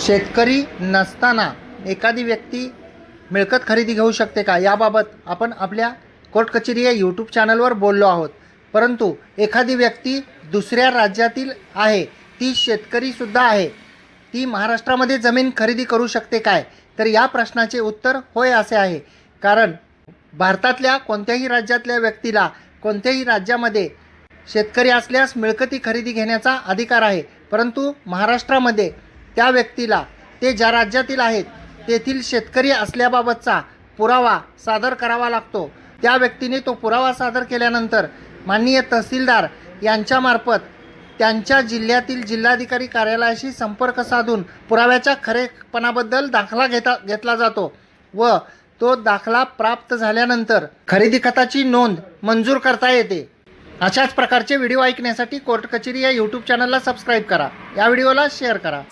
शेतकरी नसताना एखादी व्यक्ती मिळकत खरेदी घेऊ शकते का? याबाबत आपण आपल्या कोर्ट कचेरी या यूट्यूब चॅनलवर बोललो आहोत. परंतु एखादी व्यक्ती दुसऱ्या राज्यातील आहे ती शेतकरीसुद्धा आहे ती महाराष्ट्रामध्ये जमीन खरेदी करू शकते काय? तर या प्रश्नाचे उत्तर होय असे आहे. कारण भारतातल्या कोणत्याही राज्यातल्या व्यक्तीला कोणत्याही राज्यामध्ये शेतकरी असल्यास मिळकती खरेदी घेण्याचा अधिकार आहे. परंतु महाराष्ट्रामध्ये त्या व्यक्तीला ते ज्या राज्यातील आहेत तेथील शेतकरी असल्याबाबतचा पुरावा सादर करावा लागतो. त्या व्यक्तीने तो पुरावा सादर केल्यानंतर माननीय तहसीलदार यांच्यामार्फत त्यांच्या जिल्ह्यातील जिल्हाधिकारी कार्यालयाशी संपर्क साधून पुराव्याच्या खरेपणाबद्दल दाखला घेता घेतला जातो व तो दाखला प्राप्त झाल्यानंतर खरेदी खताची नोंद मंजूर करता येते. अशाच प्रकारचे व्हिडिओ ऐकण्यासाठी कोर्ट कचेरी या यूट्यूब चॅनलला सबस्क्राईब करा. या व्हिडिओला शेअर करा.